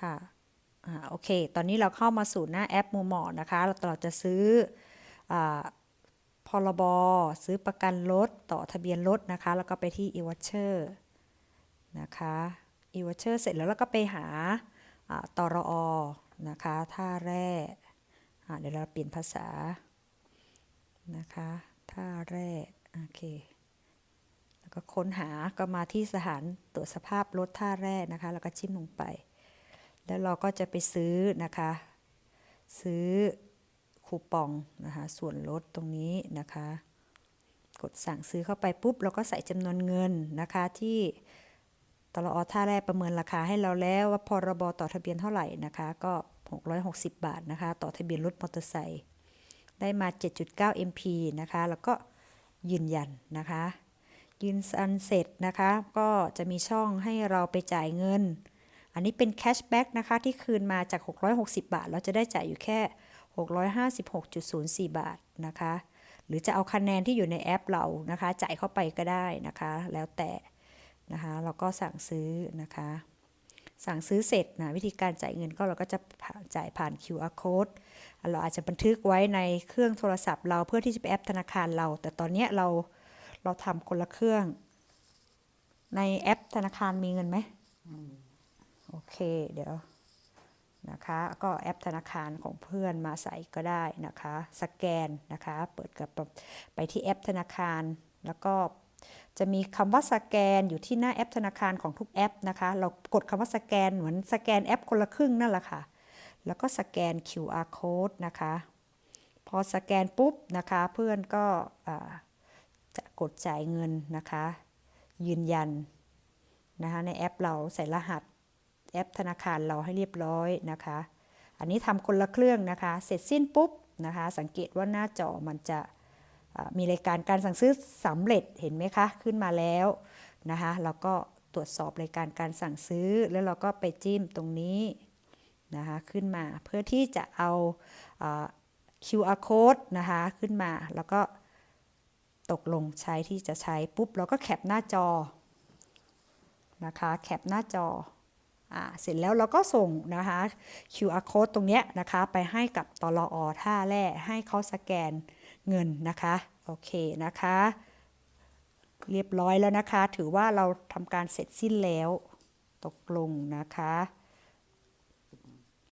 ค่ะอ่าโอเค ตอนนี้เราเข้ามาสู่หน้าแอปมูมอนะคะ เราเราจะซื้ออาพรบซื้อประกันรถต่อทะเบียนรถนะคะ แล้วก็ไปที่ e-voucher นะคะ e-voucher เสร็จแล้วเราก็ไปหาอ่าตรอนะคะ ท่าแร่อ่าเดี๋ยวเราเปลี่ยนภาษานะคะ ท่าแร่โอเค แล้วก็ค้นหาก็มาที่สถานตรวจสภาพรถท่าแร่นะคะ แล้วก็จิ้มลงไป แล้วเราก็จะไปซื้อนะคะ ซื้อคูปองนะคะ ส่วนลดตรงนี้นะคะ กดสั่งซื้อเข้าไปปุ๊บ เราก็ใส่จำนวนเงินนะคะที่ตลอท่าแรกประเมินราคาให้เราแล้วว่าพรบต่อทะเบียนเท่าไหร่นะคะ ก็ 660 บาทนะคะ ต่อทะเบียนรถมอเตอร์ไซค์ได้มา 7.9 MP นะคะ แล้วก็ยืนยันนะคะ ยืนยันเสร็จนะคะ ก็จะมีช่องให้เราไปจ่ายเงิน อันนี้เป็นแคชแบ็กนะคะที่คืนมาจาก 660 บาท เราจะได้จ่ายอยู่แค่ 656.04 บาทนะคะ หรือจะเอาคะแนนที่อยู่ในแอปเรานะคะ จ่ายเข้าไปก็ได้นะคะ แล้วแต่นะคะเราก็สั่งซื้อนะคะ สั่งซื้อเสร็จนะวิธีการจ่ายเงินก็เราก็จะจ่ายผ่าน QR code เราอาจจะบันทึกไว้ในเครื่องโทรศัพท์เราเพื่อที่จะไปแอปธนาคารเรา แต่ตอนนี้เราเราทำคนละเครื่อง ในแอปธนาคารมีเงินไหม โอเคเดี๋ยวนะคะก็แอปธนาคารของเพื่อนมาใส่ก็ได้นะคะ สแกนนะคะเปิดกับไปที่แอปธนาคาร แล้วก็จะมีคำว่าสแกนอยู่ที่หน้าแอปธนาคารของทุกแอปนะคะ เรากดคำว่าสแกนเหมือนสแกนแอปคนละครึ่งนั่นแหละค่ะ แล้วก็สแกน QR code นะคะ พอสแกนปุ๊บนะคะเพื่อนก็จะกดจ่ายเงินนะคะ ยืนยันนะคะในแอปเราใส่รหัส อปธนาคารเราให้เรียบร้อยนะคะ อันนี้ทำคนละเครื่องนะคะ เสร็จสิ้นปุ๊บนะคะ สังเกตว่าหน้าจอมันจะมีรายการการสั่งซื้อสำเร็จเห็นไหมคะ ขึ้นมาแล้วนะคะเราก็ตรวจสอบรายการการสั่งซื้อ แล้วเราก็ไปจิ้มตรงนี้นะคะขึ้นมาเพื่อที่จะเอาอา QR code นะคะขึ้นมาแล้วก็ตกลงใช้ที่จะใช้ปุ๊บเราก็แคปหน้าจอนะคะแคปหน้าจอ เสร็จแล้วเราก็ส่งนะคะ QR code ตรงเนี้ยนะคะ ไปให้กับตลอท่าแร่ให้เขาสแกนเงินนะคะ โอเคนะคะ เรียบร้อยแล้วนะคะ ถือว่าเราทำการเสร็จสิ้นแล้ว ตกลงนะคะ